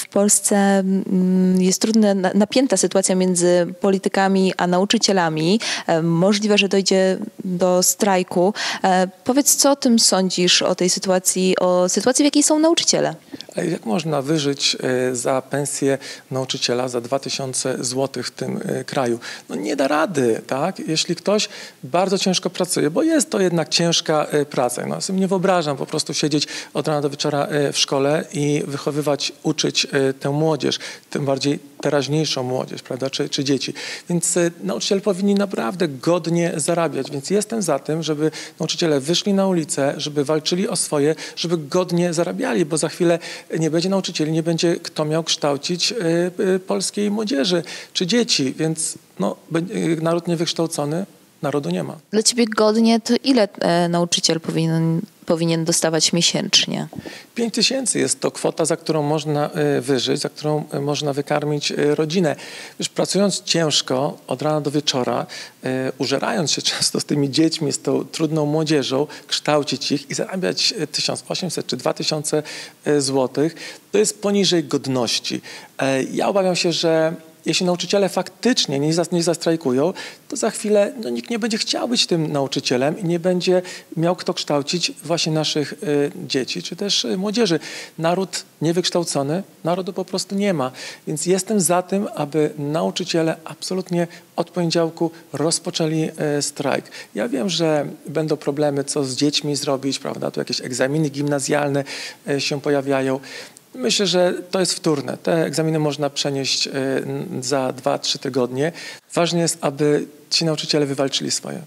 w Polsce mm, jest trudna, na- napięta sytuacja między politykami a nauczycielami. E, Możliwe, że dojdzie do strajku. E, Powiedz, co o tym sądzisz, o tej sytuacji, o sytuacji, w jakiej są nauczyciele? Jak można wyżyć e, za pensję nauczyciela za 2000 zł w tym e, kraju? No nie da rady, tak? Jeśli ktoś bardzo ciężko pracuje, bo jest to jednak ciężka e, praca. No, ja sobie nie wyobrażam po prostu siedzieć od rana do wieczora w szkole i wychowywać, uczyć tę młodzież, tym bardziej teraźniejszą młodzież, prawda, czy, czy dzieci. Więc e, nauczyciele powinni naprawdę godnie zarabiać, więc jestem za tym, żeby nauczyciele wyszli na ulicę, żeby walczyli o swoje, żeby godnie zarabiali, bo za chwilę nie będzie nauczycieli, nie będzie kto miał kształcić e, e, polskiej młodzieży czy dzieci, więc no, naród niewykształcony, narodu nie ma. Dla ciebie godnie to ile e, nauczyciel powinien, powinien dostawać miesięcznie? 5 tysięcy jest to kwota, za którą można e, wyżyć, za którą e, można wykarmić e, rodzinę. Już pracując ciężko od rana do wieczora, użerając się często z tymi dziećmi, z tą trudną młodzieżą, kształcić ich i zarabiać e, 1800 czy 2000 e, złotych, to jest poniżej godności. E, Ja obawiam się, że jeśli nauczyciele faktycznie nie, nie zastrajkują, to za chwilę no, nikt nie będzie chciał być tym nauczycielem i nie będzie miał kto kształcić właśnie naszych y, dzieci czy też y, młodzieży. Naród niewykształcony, narodu po prostu nie ma. Więc jestem za tym, aby nauczyciele absolutnie od poniedziałku rozpoczęli y, strajk. Ja wiem, że będą problemy, co z dziećmi zrobić, prawda? Tu jakieś egzaminy gimnazjalne y, się pojawiają. Myślę, że to jest wtórne. Te egzaminy można przenieść y, za 2-3 tygodnie. Ważne jest, aby ci nauczyciele wywalczyli swoje.